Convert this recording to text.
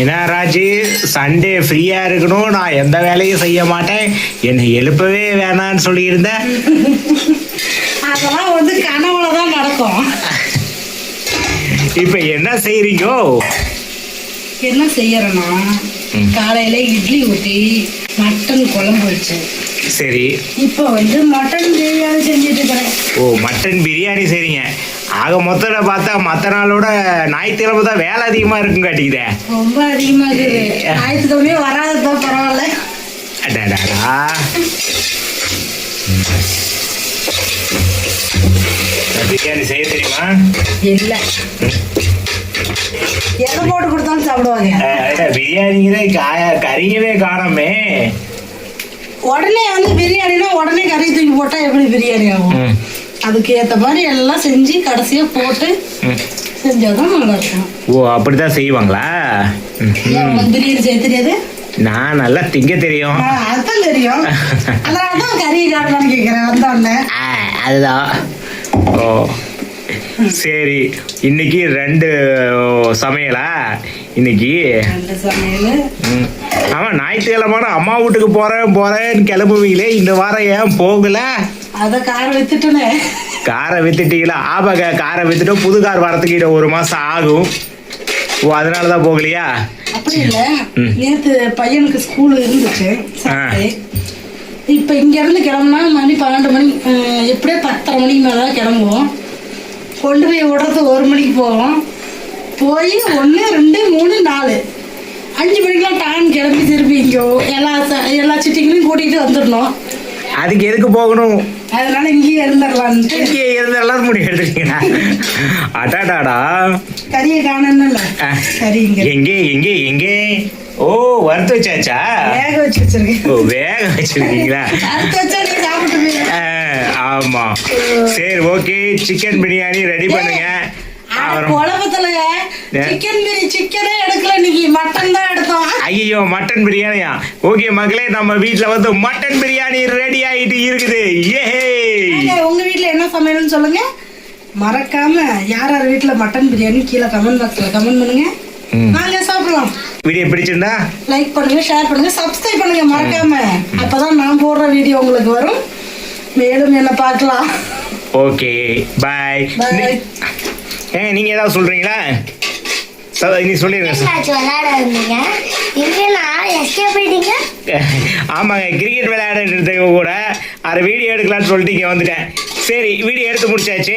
என்ன ராஜி சண்டே ஃப்ரீயா இருக்கணும். நான் எந்த வேலையும் செய்ய மாட்டேன். என்னை எழுப்பவே வேணான்னு சொல்லியிருந்தேன் அதெல்லாம் வந்து கனவுல தான் நடக்கும். இப்போ என்ன செய்றீங்கோ? என்ன செய்யறேன்னா. காலையில இட்லி ஊற்றி மட்டன் குழம்பு வச்சேன் சரி. இப்போ வந்து மட்டன் பிரியாணி செஞ்சுட்டு இருக்கிறேன். ஓ மட்டன் பிரியாணி செய்றீங்க. ஆக மொத்தத்தில் பார்த்தா மற்ற நாளோட ஞாயிற்றுக்கிழமை தான் வேலை அதிகமாக இருக்கும் காட்டிக்குதே. ரொம்ப அதிகமா இருக்குது ஞாயிற்றுக்கிழமையே வராதுதான் பரவாயில்ல. பிரியாணி செய்ய தெரியுமா? இல்லை. எதை போட்டு கொடுத்தாலும் சாப்பிடுவாங்க. பிரியாணிங்கிறே கறியவே காணோமே. உடனே வந்து பிரியாணினா உடனே கறி தூக்கி போட்டா எப்படி பிரியாணி ஆகும்? அதுக்கு ஏத்த மாதிரி எல்லாம் செஞ்சு கடைசியா போட்டு. செஞ்சாதான் நல்லா இருக்கும். ஓ அப்படிதான் செய்வாங்களா? பிரியாணி செய்ய தெரியாது? நான் நல்லா திங்க தெரியும். ஆ, அதுதான் தெரியும். அதனால தான் கறி காட்டலாம்னு கேட்குறேன் வந்தோடனே அதுதான். ஓ. சரி இன்னைக்கு ரெண்டு சமையலா? இன்னைக்கு. ஆமா ஞாயிற்றுக்கிழமை அம்மா வீட்டுக்கு போறேன் போறேன்னு கிளம்புவீங்களே இந்த வாரம் ஏன் போகல? அதை கார வித்துட்டேனே. காரை வித்துட்டீங்களா? ஆமாங்க காரை வித்துட்டு புது கார் வரத்துக்கு ஒரு மாசம் ஆகும். ஓ அதனால தான் போகலையா? அப்படி இல்ல. நேத்து பையனுக்கு ஸ்கூல் இருந்துச்சு இப்ப இங்க இருந்து கிளம்புனா மணி பன்னெண்டு மணி எப்படியோ பத்தரை மணிக்கு மேல தான் கிளம்புவோம். கொண்டு போய் விடுறது ஒரு மணிக்கு போவோம் போய் ஒன்று ரெண்டு மூணு நாலு. அஞ்சு மணிக்கெல்லாம் டான் கிளம்பி திருப்பி இங்கே எல்லா எல்லா சிட்டிங்களையும் கூட்டிகிட்டு வந்துடணும். அதுக்கு எதுக்கு போகணும்? அதனால இங்கேயே இருந்துடலான்ட்டு. இங்கே இருந்து எல்லாரும் முடிவு எடுத்துட்டீங்களா அடாடாடா. கறியை காணணும்ல. இங்க. எங்கே எங்கே எங்கே? ஓ வறுத்து வச்சாச்சா? வேக வச்சு வச்சிருக்கேன். ஓ வேக வச்சிருக்கீங்களா? வச்சா ஆமா. சரி ஓகே சிக்கன் பிரியாணி ரெடி பண்ணுங்க. அட அப்புறம் குழப்பத்துல ஏ. சிக்கன் பிரி சிக்கனே எடுக்கல இன்னைக்கு மட்டன் தான் எடுத்தோம். ஐயோ மட்டன் பிரியாணியா ஓகே மக்களே நம்ம வீட்ல வந்து மட்டன் பிரியாணி ரெடி ஆயிட்டு இருக்குது. ஏ ஏங்க, உங்க வீட்ல என்ன சமையல்னு சொல்லுங்க? மறக்காம யார் யார் வீட்ல மட்டன் பிரியாணி கீழே கமெண்ட் பாக்ஸ்ல கமெண்ட் பண்ணுங்க. வாங்க சாப்பிடலாம். வீடியோ பிடிச்சிருந்தா? லைக் பண்ணுங்க ஷேர் பண்ணுங்க சப்ஸ்கிரைப் பண்ணுங்க மறக்காம. அப்பதான் நான் போடுற வீடியோ உங்களுக்கு வரும். மேலும் என்ன பார்க்கலாம். ஓகே பாய் ஏங்க நீங்க ஏதாவது சொல்றீங்களா? நீ போயிட்டீங்க? ஆமாங்க கிரிக்கெட் விளையாடுறதுக்கு கூட. அதை வீடியோ எடுக்கலாம்னு சொல்லிட்டு இங்கே வந்துட்டேன். சரி வீடியோ எடுத்து முடிச்சாச்சு.